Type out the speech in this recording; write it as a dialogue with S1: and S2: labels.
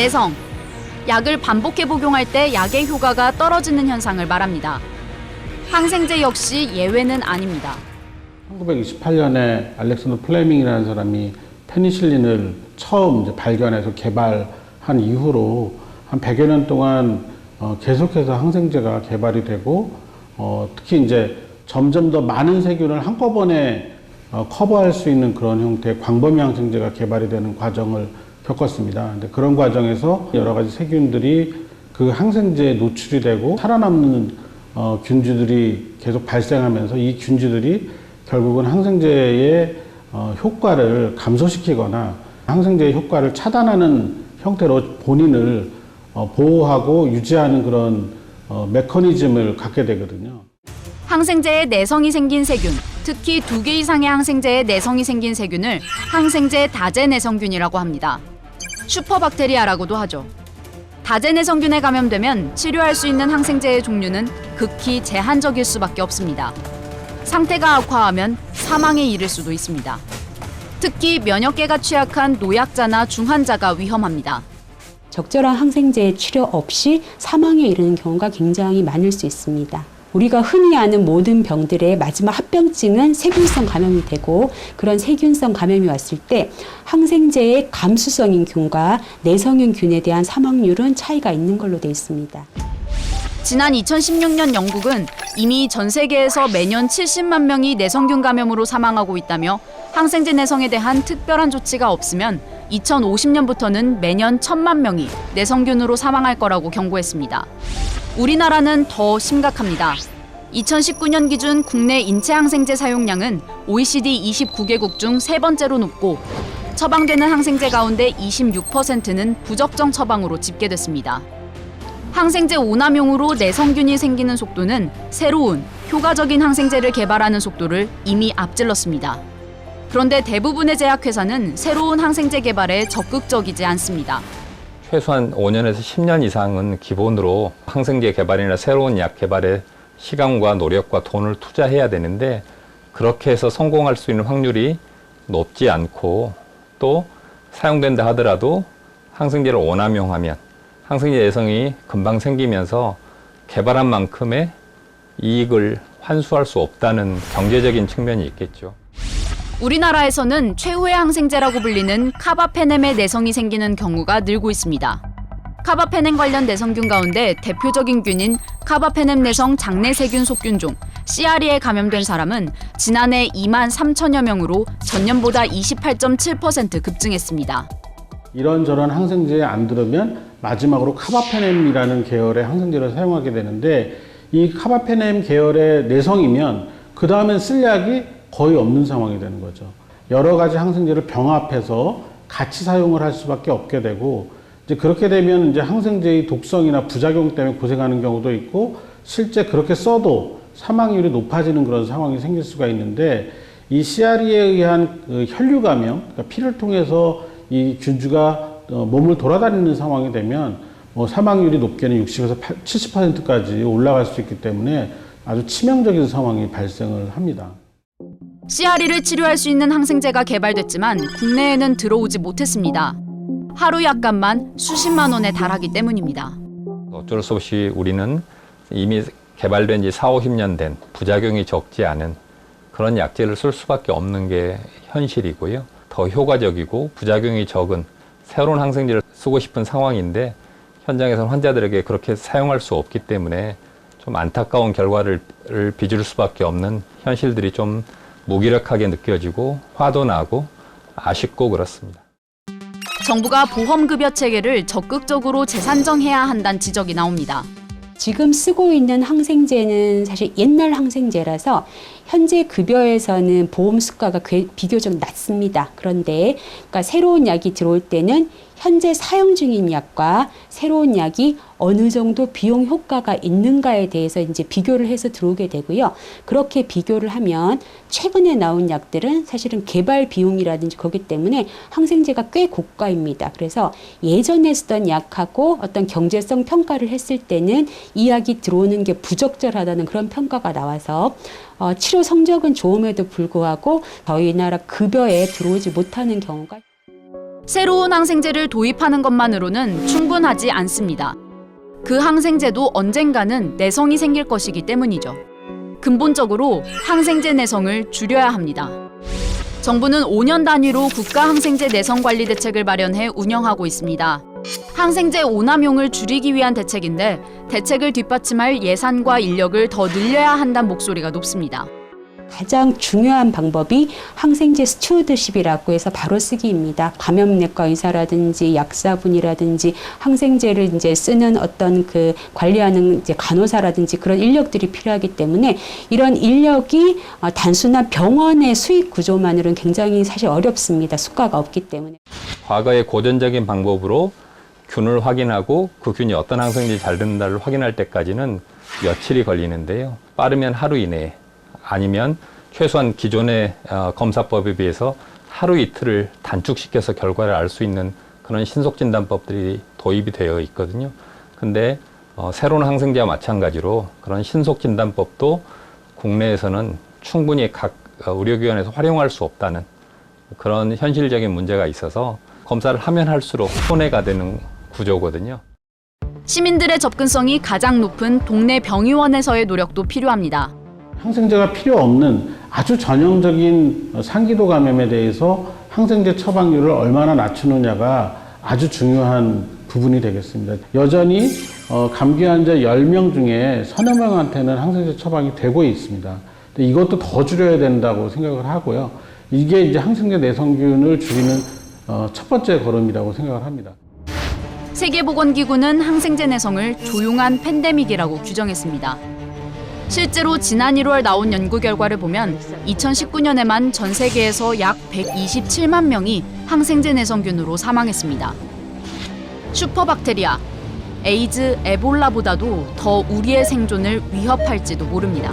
S1: 내성. 약을 반복해 복용할 때 약의 효과가 떨어지는 현상을 말합니다. 항생제 역시 예외는 아닙니다.
S2: 1928년에 알렉산더 플레밍이라는 사람이 페니실린을 처음 발견해서 개발한 이후로 한 100여 년 동안 어, 계속해서 항생제가 개발이 되고 어, 특히 이제 점점 더 많은 세균을 한꺼번에 어, 커버할 수 있는 그런 형태의 광범위 항생제가 개발이 되는 과정을 겪었습니다. 근데 그런 과정에서 여러 가지 세균들이 그 항생제에 노출이 되고 살아남는 어, 균주들이 계속 발생하면서 이 균주들이 결국은 항생제의 어, 효과를 감소시키거나 항생제의 효과를 차단하는 형태로 본인을 어, 보호하고 유지하는 그런 어, 메커니즘을 갖게 되거든요.
S1: 항생제에 내성이 생긴 세균, 특히 두 개 이상의 항생제에 내성이 생긴 세균을 항생제 다제 내성균이라고 합니다. 슈퍼박테리아라고도 하죠. 다제내성균에 감염되면 치료할 수 있는 항생제의 종류는 극히 제한적일 수밖에 없습니다. 상태가 악화하면 사망에 이를 수도 있습니다. 특히 면역계가 취약한 노약자나 중환자가 위험합니다.
S3: 적절한 항생제 치료 없이 사망에 이르는 경우가 굉장히 많을 수 있습니다. 우리가 흔히 아는 모든 병들의 마지막 합병증은 세균성 감염이 되고 그런 세균성 감염이 왔을 때 항생제의 감수성인 균과 내성인 균에 대한 사망률은 차이가 있는 걸로 되어 있습니다.
S1: 지난 2016년 영국은 이미 전 세계에서 매년 70만 명이 내성균 감염으로 사망하고 있다며 항생제 내성에 대한 특별한 조치가 없으면 2050년부터는 매년 1천만 명이 내성균으로 사망할 거라고 경고했습니다. 우리나라는 더 심각합니다. 2019년 기준 국내 인체 항생제 사용량은 OECD 29개국 중 세 번째로 높고 처방되는 항생제 가운데 26%는 부적정 처방으로 집계됐습니다. 항생제 오남용으로 내성균이 생기는 속도는 새로운 효과적인 항생제를 개발하는 속도를 이미 앞질렀습니다. 그런데 대부분의 제약회사는 새로운 항생제 개발에 적극적이지 않습니다.
S4: 최소한 5년에서 10년 이상은 기본으로 항생제 개발이나 새로운 약 개발에 시간과 노력과 돈을 투자해야 되는데 그렇게 해서 성공할 수 있는 확률이 높지 않고 또 사용된다 하더라도 항생제를 오남용하면 항생제 내성이 금방 생기면서 개발한 만큼의 이익을 환수할 수 없다는 경제적인 측면이 있겠죠.
S1: 우리나라에서는 최후의 항생제라고 불리는 카바페넴의 내성이 생기는 경우가 늘고 있습니다. 카바페넴 관련 내성균 가운데 대표적인 균인 카바페넴 내성 장내세균 속균종 CRE에 감염된 사람은 지난해 2만 3천여 명으로 전년보다 28.7% 급증했습니다.
S2: 이런저런 항생제에 안 들으면 마지막으로 카바페넴이라는 계열의 항생제를 사용하게 되는데 이 카바페넴 계열의 내성이면 그 다음엔 쓸 약이 거의 없는 상황이 되는 거죠. 여러 가지 항생제를 병합해서 같이 사용을 할 수밖에 없게 되고 이제 그렇게 되면 이제 항생제의 독성이나 부작용 때문에 고생하는 경우도 있고 실제 그렇게 써도 사망률이 높아지는 그런 상황이 생길 수가 있는데 이 CRE에 의한 그 혈류 감염, 그러니까 피를 통해서 이 균주가 어, 몸을 돌아다니는 상황이 되면 뭐 사망률이 높게는 60에서 70%까지 올라갈 수 있기 때문에 아주 치명적인 상황이 발생을 합니다.
S1: CRE를 치료할 수 있는 항생제가 개발됐지만 국내에는 들어오지 못했습니다. 하루 약값만 수십만 원에 달하기 때문입니다.
S4: 어쩔 수 없이 우리는 이미 개발된 지 4, 50년 된 부작용이 적지 않은 그런 약제를 쓸 수밖에 없는 게 현실이고요. 더 효과적이고 부작용이 적은 새로운 항생제를 쓰고 싶은 상황인데 현장에서는 환자들에게 그렇게 사용할 수 없기 때문에 좀 안타까운 결과를 빚을 수밖에 없는 현실들이 좀 무기력하게 느껴지고 화도 나고 아쉽고 그렇습니다.
S1: 정부가 보험급여 체계를 적극적으로 재산정해야 한다는 지적이 나옵니다.
S3: 지금 쓰고 있는 항생제는 사실 옛날 항생제라서 현재 급여에서는 보험 수가가 꽤- 비교적 낮습니다. 그런데 그러니까 새로운 약이 들어올 때는 현재 사용 중인 약과 새로운 약이 어느 정도 비용 효과가 있는가에 대해서 이제 비교를 해서 들어오게 되고요. 그렇게 비교를 하면 최근에 나온 약들은 사실은 개발 비용이라든지 거기 때문에 항생제가 꽤 고가입니다. 그래서 예전에 쓰던 약하고 어떤 경제성 평가를 했을 때는 이 약이 들어오는 게 부적절하다는 그런 평가가 나와서 어, 치료 성적은 좋음에도 불구하고 저희 나라 급여에 들어오지 못하는 경우가
S1: 새로운 항생제를 도입하는 것만으로는 충분하지 않습니다. 그 항생제도 언젠가는 내성이 생길 것이기 때문이죠. 근본적으로 항생제 내성을 줄여야 합니다. 정부는 5년 단위로 국가 항생제 내성 관리 대책을 마련해 운영하고 있습니다. 항생제 오남용을 줄이기 위한 대책인데 대책을 뒷받침할 예산과 인력을 더 늘려야 한다는 목소리가 높습니다.
S3: 가장 중요한 방법이 항생제 스튜어드십이라고 해서 바로 쓰기입니다. 감염내과 의사라든지 약사분이라든지 항생제를 이제 쓰는 어떤 그 관리하는 이제 간호사라든지 그런 인력들이 필요하기 때문에 이런 인력이 어, 단순한 병원의 수익 구조만으로는 굉장히 사실 어렵습니다. 수가가 없기 때문에.
S4: 과거의 고전적인 방법으로 균을 확인하고 그 균이 어떤 항생제에 잘 듣는다를 확인할 때까지는 며칠이 걸리는데요. 빠르면 하루 이내에 아니면 최소한 기존의 어, 검사법에 비해서 하루 이틀을 단축시켜서 결과를 알 수 있는 그런 신속 진단법들이 도입이 되어 있거든요. 근데 어, 새로운 항생제와 마찬가지로 그런 신속 진단법도 국내에서는 충분히 각 어, 의료기관에서 활용할 수 없다는 그런 현실적인 문제가 있어서 검사를 하면 할수록 손해가 되는 구조거든요.
S1: 시민들의 접근성이 가장 높은 동네 병의원에서의 노력도 필요합니다.
S2: 항생제가 필요 없는 아주 전형적인 상기도 감염에 대해서 항생제 처방률을 얼마나 낮추느냐가 아주 중요한 부분이 되겠습니다. 여전히 어, 감기 환자 10명 중에 서너 명한테는 항생제 처방이 되고 있습니다. 이것도 더 줄여야 된다고 생각을 하고요. 이게 이제 항생제 내성균을 줄이는 어, 첫 번째 걸음이라고 생각을 합니다.
S1: 세계보건기구는 항생제 내성을 조용한 팬데믹이라고 규정했습니다. 실제로 지난 1월 나온 연구 결과를 보면 2019년에만 전 세계에서 약 127만 명이 항생제 내성균으로 사망했습니다. 슈퍼박테리아, 에이즈, 에볼라보다도 더 우리의 생존을 위협할지도 모릅니다.